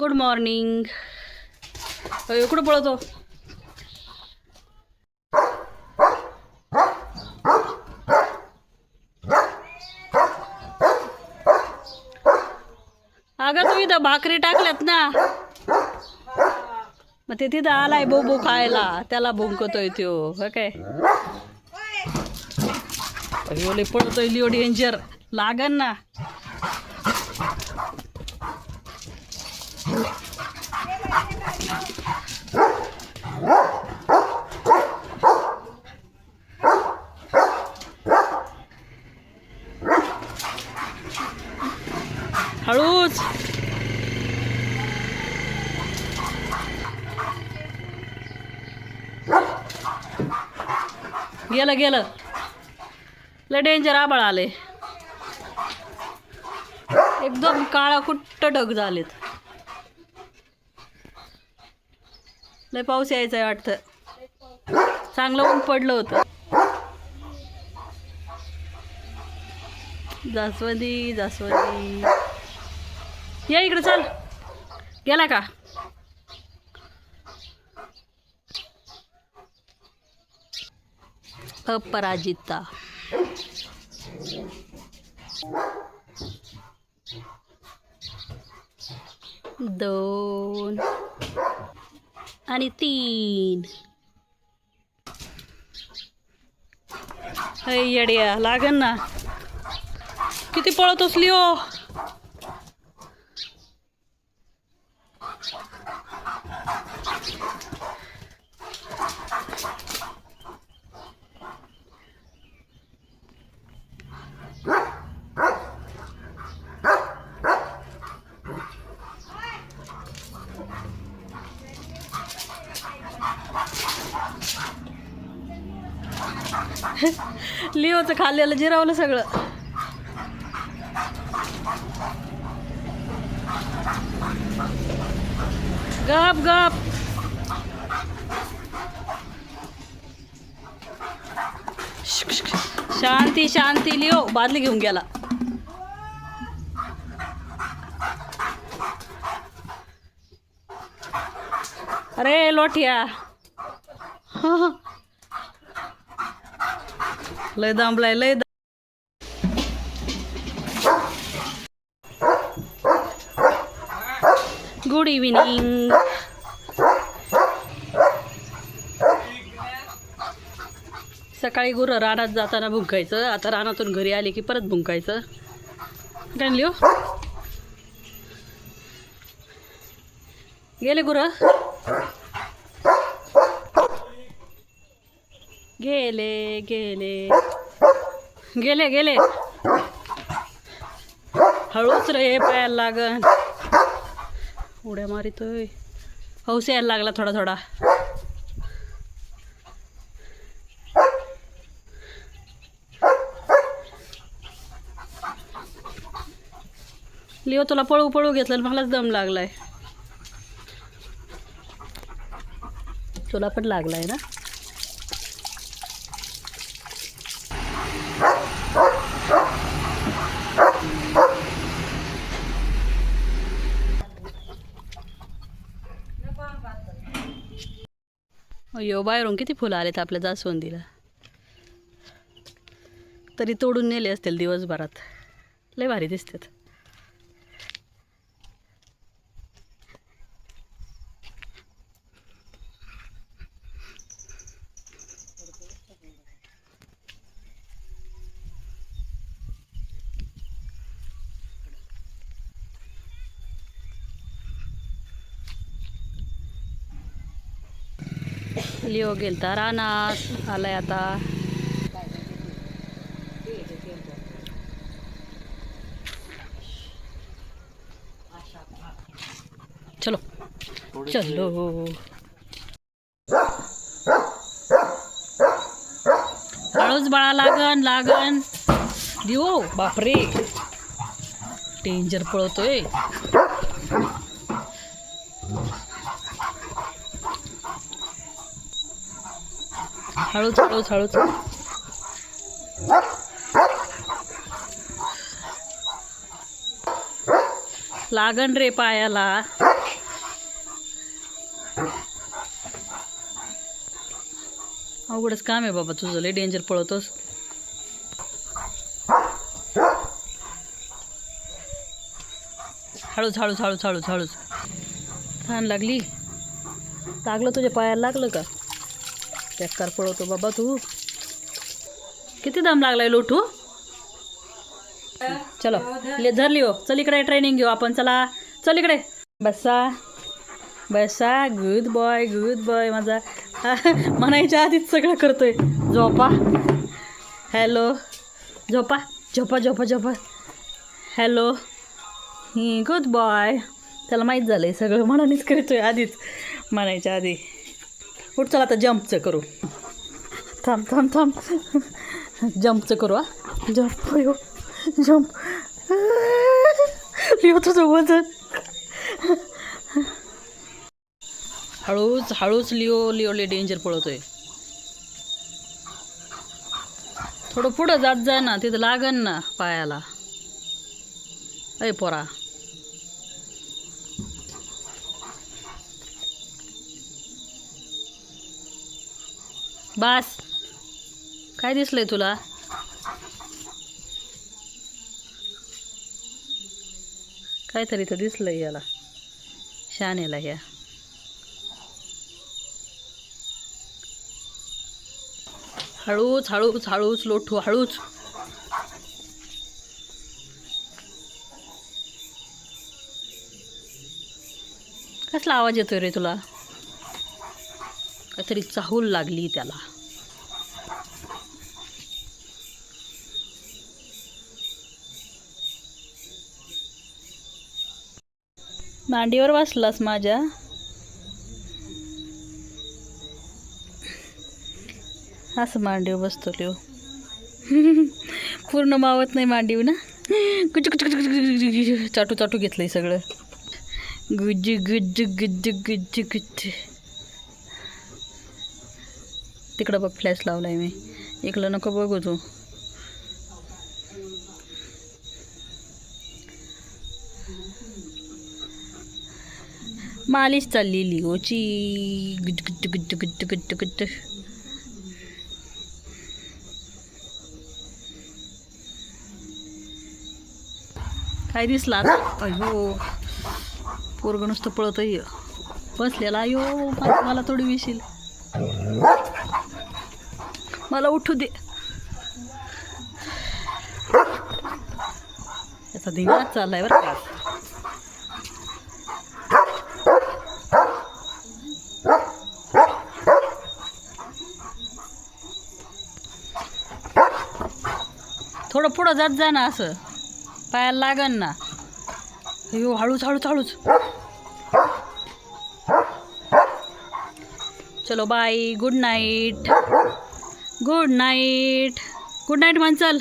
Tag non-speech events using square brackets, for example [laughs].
Good morning अयो कुठं पळतो? अगं तू इथं भाकरी टाकल्यात ना. मग ते तिथं आलाय बोबू खायला. त्याला भुंकतोय त्यो. हो काय? पळतोय लिओ डेंजर लागन ना. हळूच. गेलं गेलं. लय डेंजर आबाळ आले एकदम काळा कुट्ट ढग झालेत. लय पाऊस यायचा आहे वाटतं. चांगलं ऊन पडलं होतं. जास्वंदी जास्वंदी. या इकडे चल. गेला का? अपराजिता. दोन. आणि तीन. अय येड्या लागन ना. किती पळत असली हो. लिओचं खाल्लेलं जिरावलं सगळं. गप गप. शांती शांती लिओ. बादली घेऊन गेला. अरे लोटिया. लय दांबलाय लय गुड इव्हिनिंग सकाळी गुरं रानात जाताना भुंकायचं. आता रानातून घरी आले की परत भुंकायचं. काय लिओ हो. गेले गुरं? गेले गेले. गेले गेले. हळूच रे पायाला लागन उड्या मारितोय. हौस यायला लागला थोडा थोडा. लिओ तुला पळू पळू घेतलं मलाच दम लागलाय. तुला पण लागलाय ना? अयो बाहेरून किती फुलं आलेत आपल्या जास्वंदीला? तरी तोडून नेले असतील दिवसभरात. लय भारी दिसतात. लिओ गेलता. रानात आलाय आता. चलो. चलो. हळूच बाळा लागन लागन. दिओ बापरे. डेंजर पळवतोय हळूच हळूच हळूच लागण रे पायाला अवघडच काम आहे बाबा तुझं लय डेंजर पळवतोस हळूच हळूच हळूच हळूच हळूच छान लागली. लागलं तुझ्या पायाला लागलं का? चक्कर पळवतो बाबा तू. किती दम लागलाय लोटू? चलो ले धरली हो चल इकडे ट्रेनिंग घेऊ आपण. चला. चल इकडे. बसा. बसा. गुड बॉय गुड बॉय माझा. [laughs] म्हणायच्या आधीच सगळं करतोय. झोपा. हॅलो झोपा. झोपा झोपा झोपा. हॅलो गुड बॉय त्याला माहीत झालं आहे सगळं. मनानेच करतोय आधीच. म्हणायच्या आधी. उठ चला आता जम्पचं करू. थांब थांब थांब. जम्पचं करू हा. जम्प हो जम्प लिहो तुझं वजन हळूच हळूच लिओ लिओले डेंजर पळवतोय थोडं पुढं जात जाय ना तिथं लागन ना पायाला. अय पोरा. बास. काय दिसलंय तुला? काहीतरी तर दिसलंय याला. शानेला ह्या. हळूच हळूच हळूच लोठू हळूच. कसला आवाज येतोय रे तुला? काहीतरी चाहूल लागली त्याला. मांडीवर वाचलास माझ्या? असं मांडीवर बसतो लिव हो. पूर्ण मावत नाही मांडीव ना? गुज चाटू चाटू घेतलंय सगळं. गुज्ज गुज्ज गुज्ज गुज्ज गुज्ज. तिकडं बघ फ्लॅश लावलाय मी. इकडं नको बघू तू. मालिश चालली लिओची हो, गुज्ज गुज्ज गुज्ज गुज्ज गुज्ज गुज्ज काय दिसला आता? अयो पोरग नुसतं पळत बसलेला अयो मला मला थोडी विशील. मला उठू दे. याचा धिंगाच चाललाय बरं का. थोडं पुढं जात जा ना असं. पायाला लागन ना. अयो हळूच हळूच हळूच. चलो bye. Good night good night. Good night म्हण चल